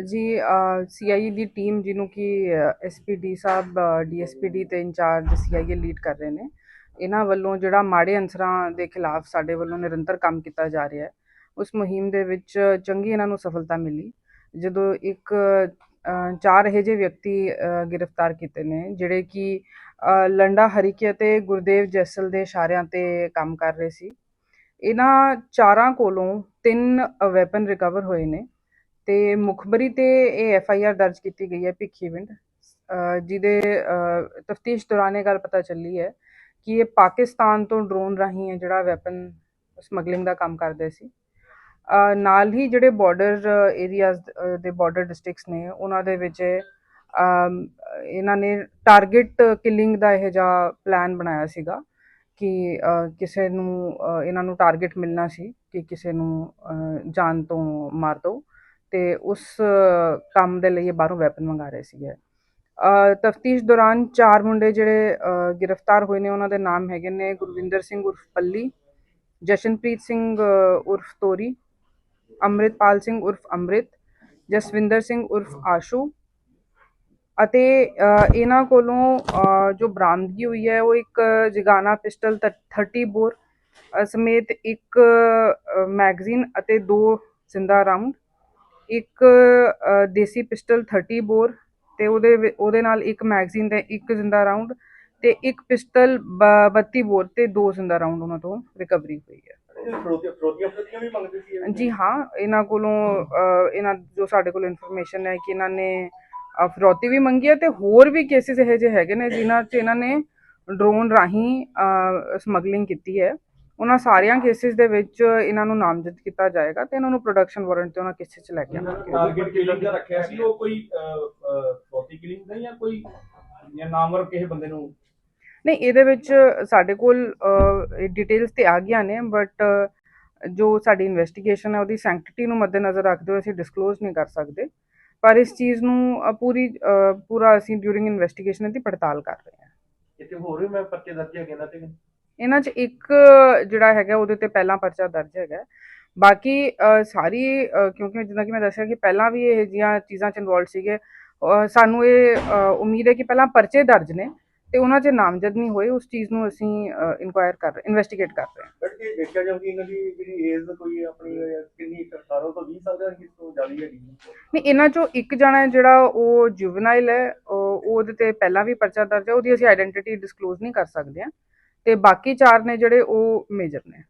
ਜੀ ਸੀਆਈਏ ਦੀ ਟੀਮ ਜਿਹਨੂੰ ਕਿ ਐਸਪੀਡੀ ਸਾਹਿਬ ਡੀਐਸਪੀਡੀ ਤੇ ਇੰਚਾਰਜ ਸੀਆਈਏ ਲੀਡ ਕਰ ਰਹੇ ਨੇ, ਇਹਨਾਂ ਵੱਲੋਂ ਜਿਹੜਾ ਮਾੜੇ ਅਨਸਰਾਂ ਦੇ ਖਿਲਾਫ ਸਾਡੇ ਵੱਲੋਂ ਨਿਰੰਤਰ ਕੰਮ ਕੀਤਾ ਜਾ ਰਿਹਾ ਹੈ, ਉਸ ਮੁਹਿੰਮ ਦੇ ਵਿੱਚ ਚੰਗੀ ਇਹਨਾਂ ਨੂੰ ਸਫਲਤਾ ਮਿਲੀ, ਜਦੋਂ ਇੱਕ ਚਾਰ ਇਹੋ ਜਿਹੇ ਵਿਅਕਤੀ ਗ੍ਰਿਫਤਾਰ ਕੀਤੇ ਨੇ, ਜਿਹੜੇ ਕਿ ਲੰਡਾ ਹਰੀਕੇ ਅਤੇ ਗੁਰਦੇਵ ਜੈਸਲ ਦੇ ਇਸ਼ਾਰਿਆਂ ਤੇ ਕੰਮ ਕਰ ਰਹੇ ਸੀ, ਇਹਨਾਂ ਚਾਰਾਂ ਕੋਲੋਂ ਤਿੰਨ ਵੈਪਨ ਰਿਕਵਰ ਹੋਏ ਨੇ ਤੇ ਮੁਖਬਰੀ ਤੇ ਇਹ ਐਫ ਆਈ ਆਰ ਦਰਜ ਕੀਤੀ ਗਈ ਹੈ ਭਿੱਖੀਵਿੰਡ ਅ, ਜਿਹਦੇ ਤਫਤੀਸ਼ ਦੌਰਾਨ ਇਹ ਗੱਲ ਪਤਾ ਚੱਲੀ ਹੈ ਕਿ ਇਹ ਪਾਕਿਸਤਾਨ ਤੋਂ ਡਰੋਨ ਰਾਹੀਂ ਜਿਹੜਾ ਵੈਪਨ ਸਮਗਲਿੰਗ ਦਾ ਕੰਮ ਕਰਦੇ ਸੀ। ਨਾਲ ਹੀ ਜਿਹੜੇ ਬਾਰਡਰ ਏਰੀਆਜ਼ ਦੇ ਬਾਰਡਰ ਡਿਸਟ੍ਰਿਕਟਸ ਨੇ ਉਹਨਾਂ ਦੇ ਵਿੱਚ ਇਹਨਾਂ ਨੇ ਟਾਰਗੇਟ ਕਿਲਿੰਗ ਦਾ ਇਹ ਜਿਹਾ ਪਲਾਨ ਬਣਾਇਆ ਸੀਗਾ ਕਿ ਕਿਸੇ ਨੂੰ ਇਹਨਾਂ ਨੂੰ ਟਾਰਗੇਟ ਮਿਲਣਾ ਸੀ ਕਿ ਕਿਸੇ ਨੂੰ ਅ, ਜਾਨ ਤੋਂ ਮਾਰ ਦਿਓ ਤੇ ਉਸ ਕੰਮ ਦੇ ਲਈ ਇਹ ਬਾਹਰੋਂ ਵੈਪਨ ਮੰਗਾ ਰਹੇ ਸੀਗੇ। ਤਫਤੀਸ਼ ਦੌਰਾਨ ਚਾਰ ਮੁੰਡੇ ਜਿਹੜੇ ਗ੍ਰਿਫਤਾਰ ਹੋਏ ਨੇ, ਉਹਨਾਂ ਦੇ ਨਾਮ ਹੈਗੇ ਨੇ ਗੁਰਵਿੰਦਰ ਸਿੰਘ ਉਰਫ ਪੱਲੀ, ਜਸ਼ਨਪ੍ਰੀਤ ਸਿੰਘ ਉਰਫ ਤੋਰੀ, ਅੰਮ੍ਰਿਤਪਾਲ ਸਿੰਘ ਉਰਫ ਅੰਮ੍ਰਿਤ, ਜਸਵਿੰਦਰ ਸਿੰਘ ਉਰਫ ਆਸ਼ੂ ਅਤੇ ਇਹਨਾਂ ਕੋਲੋਂ ਜੋ ਬਰਾਮਦਗੀ ਹੋਈ ਹੈ, ਉਹ ਇੱਕ ਜਗਾਨਾ ਪਿਸਟਲ 30 ਬੋਰ ਸਮੇਤ ਇੱਕ ਮੈਗਜ਼ੀਨ ਅਤੇ ਦੋ ਜ਼ਿੰਦਾ ਰਾਉਂਡ ਇੱਕ ਦੇਸੀ ਪਿਸਟਲ 30 ਬੋਰ ਤੇ ਉਹਦੇ ਉਹਦੇ ਨਾਲ ਇੱਕ ਮੈਗਜ਼ੀਨ ਤੇ ਇੱਕ ਜ਼ਿੰਦਾ ਰਾਉਂਡ ਤੇ ਇੱਕ ਪਿਸਟਲ 32 ਬੋਰ ਤੇ ਦੋ ਜ਼ਿੰਦਾ ਰਾਉਂਡ ਉਹਨਾਂ ਤੋਂ ਰਿਕਵਰੀ ਹੋਈ ਹੈ? ਜੀ ਹਾਂ ਇਹਨਾਂ ਕੋਲੋਂ ਇਹਨਾਂ ਜੋ ਸਾਡੇ ਕੋਲ ਇਨਫੋਰਮੇਸ਼ਨ ਹੈ ਕਿ ਇਹਨਾਂ ਨੇ ਫਿਰੌਤੀ ਵੀ ਮੰਗੀ ਹੈ ਤੇ ਹੋਰ ਵੀ ਕੇਸਿਸ ਇਹੋ ਜਿਹੇ ਹੈਗੇ ਨੇ ਜਿਨ੍ਹਾਂ 'ਚ ਇਹਨਾਂ ਨੇ ਡਰੋਨ ਰਾਹੀਂ ਸਮਗਲਿੰਗ ਕੀਤੀ ਹੈ ਉਹਨਾਂ ਸਾਰਿਆਂ ਕੇਸਿਸ ਦੇ ਵਿੱਚ ਇਹਨਾਂ ਨੂੰ ਨਾਮਜ਼ਦ ਕੀਤਾ ਜਾਏਗਾ ਤੇ ਇਹਨਾਂ ਨੂੰ ਪ੍ਰੋਡਕਸ਼ਨ ਵਾਰੰਟ ਤੇ ਉਹਨਾਂ ਕੇਸਿਸ 'ਚ ਲੈ ਕੇ ਆਵਾਂਗੇ। ਟਾਰਗੇਟ ਕਿਲਿੰਗ ਦਾ ਰੱਖਿਆ ਸੀ? ਉਹ ਕੋਈ ਫੌਤੀ ਕਿਲਿੰਗ ਦਾ ਜਾਂ ਕੋਈ ਜਾਂ ਨਾਮਵਰ ਕਿਸੇ ਬੰਦੇ ਨੂੰ? ਨਹੀਂ ਇਹਦੇ ਵਿੱਚ ਸਾਡੇ ਕੋਲ ਡਿਟੇਲਸ ਤੇ ਆ ਗਈਆਂ ਨੇ ਬਟ ਜੋ ਸਾਡੀ ਇਨਵੈਸਟੀਗੇਸ਼ਨ ਹੈ ਉਹਦੀ ਸੈਂਕਟਿਟੀ ਨੂੰ ਮੱਦੇਨਜ਼ਰ ਰੱਖਦੇ ਹੋਏ ਅਸੀਂ ਡਿਸਕਲੋਜ਼ ਨਹੀਂ ਕਰ ਸਕਦੇ। ਪਰ ਇਸ ਚੀਜ਼ ਨੂੰ ਪੂਰੀ ਪੂਰਾ ਅਸੀਂ ਡਿਊਰਿੰਗ ਇਨਵੈਸਟੀਗੇਸ਼ਨ ਦੀ ਪੜਤਾਲ ਕਰ ਰਹੇ ਹਾਂ। ਇੱਥੇ ਹੋਰ ਵੀ ਮੈਂ ਪਰਚੇ ਦਰਜ ਹੈਗੇ ਨਾ ਤੇ। ਇਹਨਾਂ 'ਚ ਇੱਕ ਜਿਹੜਾ ਹੈਗਾ ਉਹਦੇ ਤੇ ਪਹਿਲਾਂ ਪਰਚਾ ਦਰਜ ਹੈਗਾ ਬਾਕੀ ਸਾਰੀ ਕਿਉਂਕਿ ਜਿੱਦਾਂ ਕਿ ਮੈਂ ਦੱਸਿਆ ਕਿ ਪਹਿਲਾਂ ਵੀ ਇਹ ਜਿਹੀਆਂ ਚੀਜ਼ਾਂ 'ਚ ਇਨਵੋਲਡ ਸੀਗੇ ਸਾਨੂੰ ਇਹ ਉਮੀਦ ਹੈ ਕਿ ਪਹਿਲਾਂ ਪਰਚੇ ਦਰਜ ਨੇ ਤੇ ਉਹਨਾਂ 'ਚ ਨਾਮਜ਼ਦ ਨਹੀਂ ਹੋਏ ਉਸ ਚੀਜ਼ ਨੂੰ ਅਸੀਂ ਇਨਕੁਆਇਰ ਕਰ ਰਹੇ ਇਨਵੈਸਟੀਗੇਟ ਕਰ ਰਹੇ ਹਾਂ। ਜੇ ਦੇਖਿਆ ਜਾਵੇ ਕਿ ਇਹਨਾਂ ਦੀ ਜਿਹੜੀ ਏਜ ਕੋਈ ਆਪਣੀ ਕਿੰਨੀ 18 ਤੋਂ 20 ਸਾਲ ਦਾ ਕਿਸ ਤੋਂ ਜ਼ਿਆਦਾ ਹੈਗੀ ਨਹੀਂ ਇਹਨਾਂ 'ਚੋਂ ਇੱਕ ਜਣਾ ਜਿਹੜਾ ਉਹ ਜੁਵਨਾਈਲ ਹੈ ਉਹ ਉਹਦੇ ਤੇ ਪਹਿਲਾਂ ਵੀ ਪਰਚਾ ਦਰਜ ਹੈ ਉਹਦੀ ਅਸੀਂ ਆਇਡੈਂਟੀਟੀ ਡਿਸਕਲੋਜ਼ ਨਹੀਂ ਕਰ ਸਕਦੇ ਹਾਂ। ਤੇ ਬਾਕੀ ਚਾਰ ਨੇ ਜਿਹੜੇ ਉਹ ਮੇਜਰ ਨੇ।